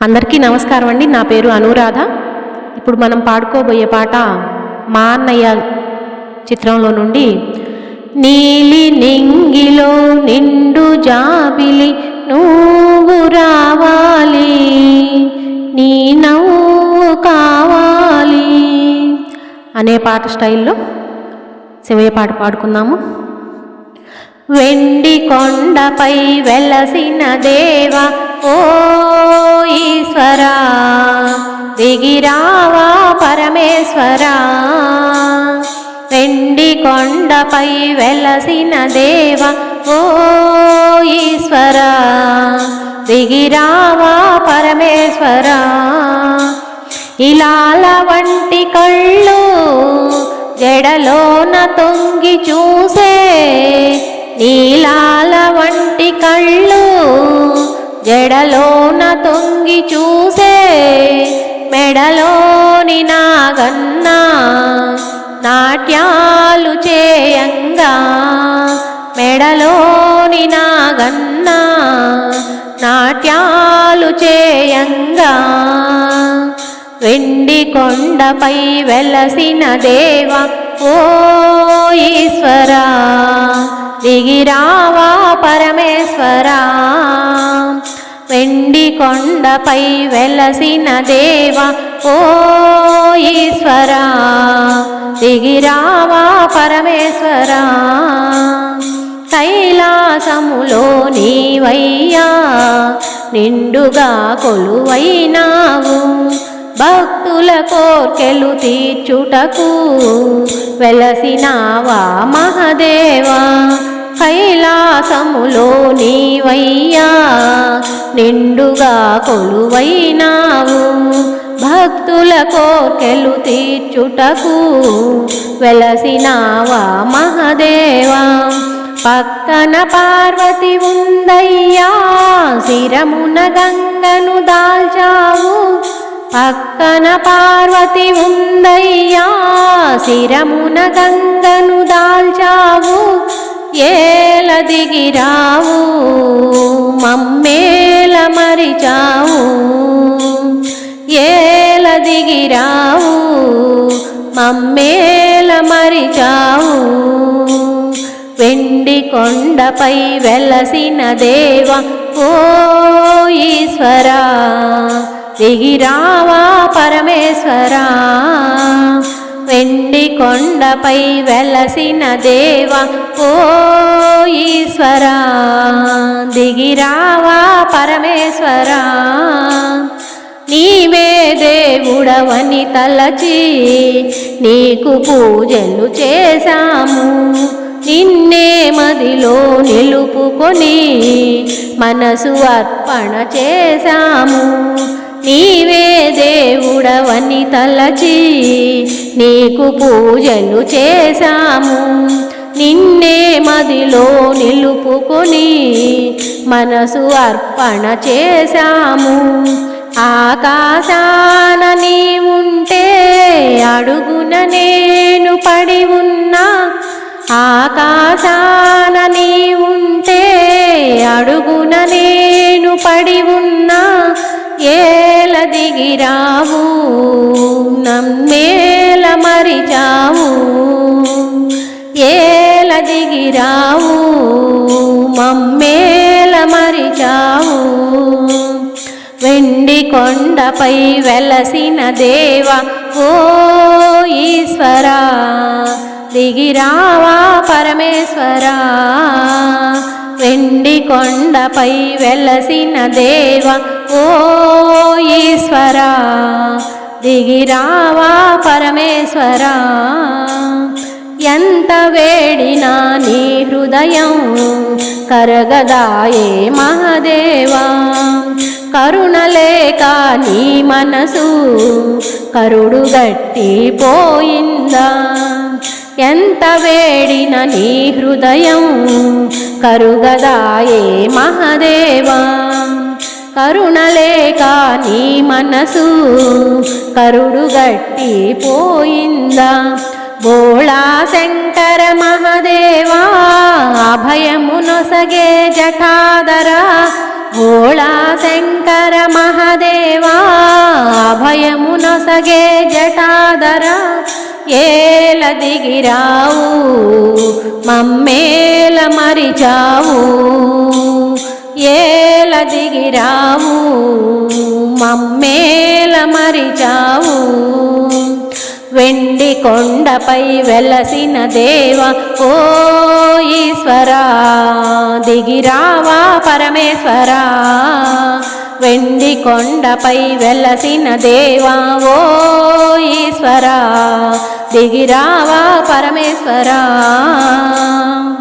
అందరికీ నమస్కారం అండి. నా పేరు అనురాధ. ఇప్పుడు మనం పాడుకోబోయే పాట మా అన్నయ్య చిత్రంలో నుండి నీలి నింగిలో నిండు జాబిలి నువ్వు రావాలి నీ నవ్వు కావాలి అనే పాట స్టైల్లో శివయ్య పాట పాడుకుందాము. వెండి కొండపై వెలసిన దేవ ఓ ఈశ్వరా దిగిరావా పరమేశ్వరా. వెండి కొండపై వెలసిన దేవ ఓ ఈశ్వరా దిగిరావా పరమేశ్వరా. ఇలాల వంటి కళ్ళు జడలోన తొంగి చూసే ఎడలోన తొంగి చూసే మెడలోని నాగన్నా నాట్యాలు చేయంగా మెడలోని నాగన్నా నాట్యాలు చేయంగా వెండి కొండపై వెలసిన దేవ ఓ ఈశ్వరా దిగిరావా పరమేశ్వరా వెండి కొండపై వెలసిన దేవా ఓ ఈశ్వరా దిగిరావా పరమేశ్వరా. కైలాసములో నీవయ్యా నిండుగా కొలువైనావు. భక్తుల కోర్కెలు తీర్చుటకు వెలసినావా మహదేవా. కైలాసములో నీవయ్యా నిండుగా కొలువైనావు. భక్తుల కోర్కెలు తీర్చుటకు వెలసినావా మహదేవా. పక్కన పార్వతి ఉందయ్యా శిరమున గంగను దాల్చావు. పక్కన పార్వతి ఉందయ్యా శిరమున గంగను దాల్చావు. ఏల దిగిరావు మమ్మే మరిచావు ఏల దిగిరావు మమ్మేల మరిచావు. వెండి కొండపై వెలసిన దేవ ఓ ఈశ్వరా దిగిరావా పరమేశ్వరా. కొండపై వెలసిన దేవ ఓ ఈశ్వరా దిగిరావా పరమేశ్వరా. నీవే దేవుడవని తలచి నీకు పూజలు చేశాము. నిన్నే మదిలో నిలుపుకొని మనసు అర్పణ చేశాము. నీవే దేవుడవని తలచి నీకు పూజలు చేశాము. నిన్నే మదిలో నిలుపుకొని మనసు అర్పణ చేశాము. ఆకాశాన నీవుంటే అడుగున నేను పడి ఉన్నా. ఆకాశాన నీవుంటే అడుగున నేను పడి ఉన్నా. ఏల దిగిరావు నమ్మేల మరిచావు. ఏల దిగిరావు మమ్మేల మరిచావు. వెండి కొండపై వెలసిన దేవ ఓ ఈశ్వరా దిగిరావా పరమేశ్వరా. వెండి కొండపై వెలసిన దేవ ఈశ్వరా దిగిరావా పరమేశ్వరా. ఎంత వేడినా నీ హృదయం కరగదాయే మహదేవా. కరుణలేక నీ మనసు కరుడు గట్టి పోయిందా. ఎంత వేడిన నీ హృదయం కరుగదాయే మహదేవా. కరుణలేక నీ మనసు కరుడు గట్టి పోయిందా? బోళా శంకర మహదేవా అభయమునొసగే జఠాదర. బోళా శంకర మహదేవా అభయమునొసగే జఠాదర. ఏల దిగిరావు మమ్మేల మరిచావు. ఏల దిగిరావు మమ్మేల మరిచావు. వెండి కొండపై వెలసిన దేవ ఓ ఈశ్వరా దిగిరావా పరమేశ్వరా. వెండి కొండపై వెలసిన దేవా ఓ ఈశ్వరా దిగిరావా పరమేశ్వరా.